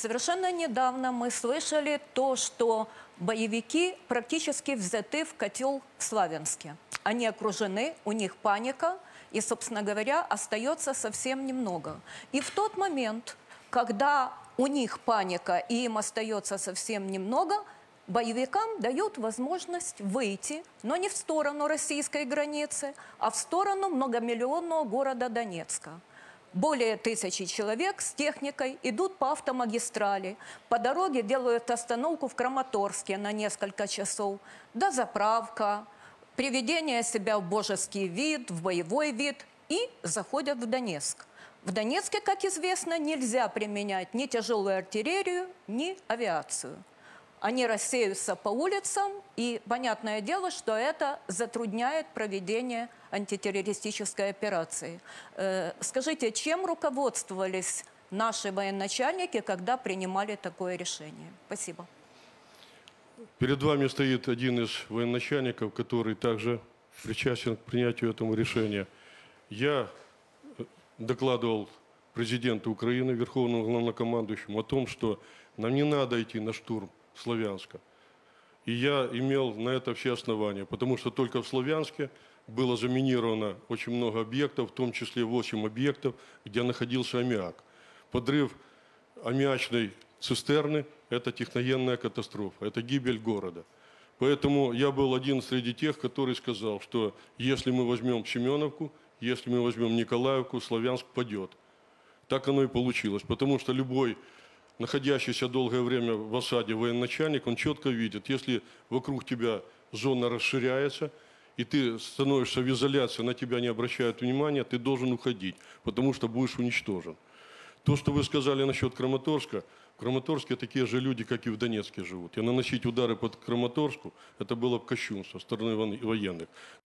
Совершенно недавно мы слышали то, что боевики практически взяты в котел в Славянске. Они окружены, у них паника, и, собственно говоря, остается совсем немного. И в тот момент, когда у них паника и им остается совсем немного, боевикам дают возможность выйти, но не в сторону российской границы, а в сторону многомиллионного города Донецка. Более тысячи человек с техникой идут по автомагистрали. По дороге делают остановку в Краматорске на несколько часов. Дозаправка, приведение себя в божеский вид, в боевой вид и заходят в Донецк. В Донецке, как известно, нельзя применять ни тяжелую артиллерию, ни авиацию. Они рассеются по улицам, и понятное дело, что это затрудняет проведение антитеррористической операции. Э, Скажите, чем руководствовались наши военачальники, когда принимали такое решение? Спасибо. Перед вами стоит один из военачальников, который также причастен к принятию этого решения. Я э, докладывал президенту Украины, Верховному главнокомандующему, о том, что нам не надо идти на штурм Славянска. И я имел на это все основания, потому что только в Славянске было заминировано очень много объектов, в том числе 8 объектов, где находился аммиак. Подрыв аммиачной цистерны – это техногенная катастрофа, это гибель города. Поэтому я был один среди тех, который сказал, что если мы возьмем Семеновку, если мы возьмем Николаевку, Славянск падет. Так оно и получилось, потому что любой находящийся долгое время в осаде военачальник, он четко видит, если вокруг тебя зона расширяется, и ты становишься в изоляции, на тебя не обращают внимания, ты должен уходить, потому что будешь уничтожен. То, что вы сказали насчет Краматорска, в Краматорске такие же люди, как и в Донецке живут. И наносить удары под Краматорску, это было бы кощунство со стороны военных.